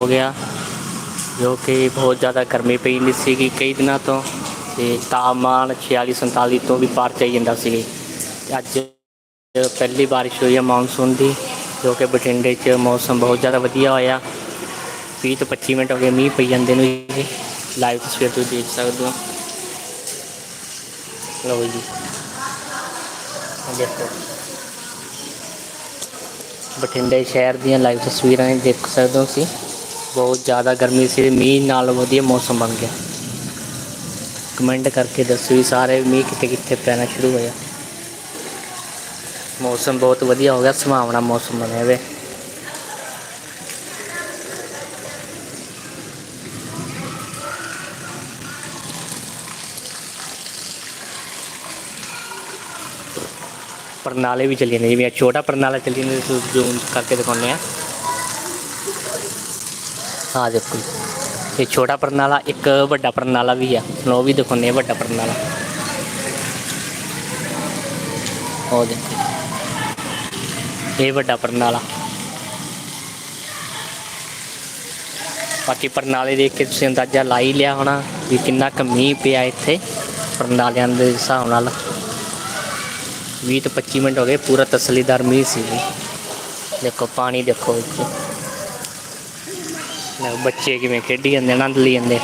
ਹੋ ਗਿਆ, ਜੋ ਕਿ ਬਹੁਤ ਜ਼ਿਆਦਾ ਗਰਮੀ ਪਈ ਨਹੀਂ ਸੀਗੀ ਕਈ ਦਿਨਾਂ ਤੋਂ, ਤੇ ਤਾਪਮਾਨ 46 47 ਤੋਂ ਵੀ ਪਾਰ ਚਾਈ ਜਾਂਦਾ ਸੀ। ਅੱਜ ਪਹਿਲੀ ਬਾਰਿਸ਼ ਹੋਈ ਹੈ ਮੌਨਸੂਨ ਦੀ, ਜੋ ਕਿ ਬਠਿੰਡੇ 'ਚ ਮੌਸਮ ਬਹੁਤ ਜ਼ਿਆਦਾ ਵਧੀਆ ਹੋਇਆ। 20 ਤੋਂ 25 ਮਿੰਟ ਹੋ ਗਏ ਮੀਂਹ ਪਈ ਜਾਂਦੇ ਨੂੰ ਲਾਈਵ ਤਸਵੀਰ ਤੁਸੀਂ ਦੇਖ ਸਕਦੇ ਹੋ। ਲਓ ਜੀ। ਦੇਖੋ। ਬਠਿੰਡੇ ਸ਼ਹਿਰ ਦੀਆਂ ਲਾਈਵ ਤਸਵੀਰਾਂ ਦੇਖ ਸਕਦੇ ਹੋ ਤੁਸੀਂ। बहुत ज़्यादा गर्मी से मी नाल वजिए मौसम बन गया। कमेंट करके दसो जी, सारे मीह कितने कितने पैना शुरू हो मौसम बहुत वजिया हो गया, संभावना मौसम बने वे प्रणाले भी चली जाने जिम्मे छोटा प्रणाला चली जूम करके दिखाने ਕਰਕੇ ਦਿਖਾਉਂਦੇ ਆ ਆ ਦੇਖੋ ਜੀ। ਇਹ ਛੋਟਾ ਪਰਨਾਲਾ ਇੱਕ ਵੱਡਾ ਪਰਨਾਲਾ ਵੀ ਆ ਹੁਣ ਉਹ ਵੀ ਦਿਖਾਉਂਦੇ ਆ ਵੱਡਾ ਪਰਨਾਲਾ ਉਹ ਦੇਖੋ ਇਹ ਵੱਡਾ ਪਰਨਾਲਾ ਬਾਕੀ ਪਰਨਾਲੇ ਦੇਖ ਕੇ ਤੁਸੀਂ ਅੰਦਾਜ਼ਾ ਲਾ ਹੀ ਲਿਆ ਹੋਣਾ ਵੀ ਕਿੰਨਾ ਕੁ ਮੀਂਹ ਪਿਆ ਇੱਥੇ ਪਰਨਾਲਿਆਂ ਦੇ ਹਿਸਾਬ ਨਾਲ 20 ਤੋਂ 25 ਮਿੰਟ ਹੋ ਗਏ ਪੂਰਾ ਤਸਲੀਦਾਰ ਮੀਂਹ ਸੀ ਜੀ ਦੇਖੋ ਪਾਣੀ ਦੇਖੋ ਇੱਥੇ ਲੈ ਬੱਚੇ ਕਿਵੇਂ ਖੇਡੀ ਜਾਂਦੇ, ਆਨੰਦ ਲਈ ਜਾਂਦੇ।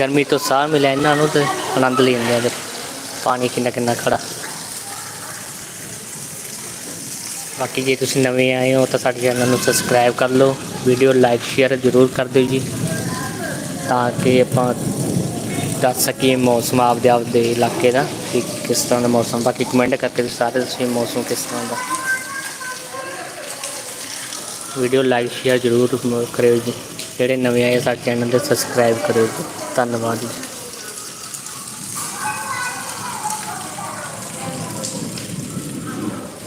ਗਰਮੀ ਤੋਂ ਸਾਹ ਮਿਲਿਆ ਇਹਨਾਂ ਨੂੰ ਤੇ ਆਨੰਦ ਲਈ ਜਾਂਦੇ ਆ ਪਾਣੀ ਕਿੰਨਾ ਕਿੰਨਾ ਖੜਾ। ਬਾਕੀ ਜੇ ਤੁਸੀਂ ਨਵੇਂ ਆਏ ਹੋ ਤਾਂ ਸਾਡੇ ਚੈਨਲ ਨੂੰ ਸਬਸਕ੍ਰਾਈਬ ਕਰ ਲਓ ਵੀਡੀਓ ਲਾਈਕ ਸ਼ੇਅਰ ਜ਼ਰੂਰ ਕਰ ਦਿਓ ਜੀ। ਤਾਂ ਕਿ ਆਪਾਂ ਦੱਸ ਸਕੀਏ ਮੌਸਮ ਆਪਦੇ ਆਪਦੇ ਇਲਾਕੇ ਦਾ ਕਿ ਕਿਸ ਤਰ੍ਹਾਂ ਦਾ ਮੌਸਮ। ਬਾਕੀ ਕਮੈਂਟ ਕਰਕੇ ਤੁਸੀਂ ਸਾਰੇ ਤੁਸੀਂ ਮੌਸਮ ਕਿਸ ਤਰ੍ਹਾਂ ਦਾ। ਵੀਡੀਓ ਲਾਈਕ ਸ਼ੇਅਰ ਜ਼ਰੂਰ ਕਰਿਓ ਜੀ। ਜਿਹੜੇ ਨਵੇਂ ਆਏ ਸਾਡੇ ਚੈਨਲ ਤੇ ਸਬਸਕ੍ਰਾਈਬ ਕਰਿਓ ਧੰਨਵਾਦ ਜੀ।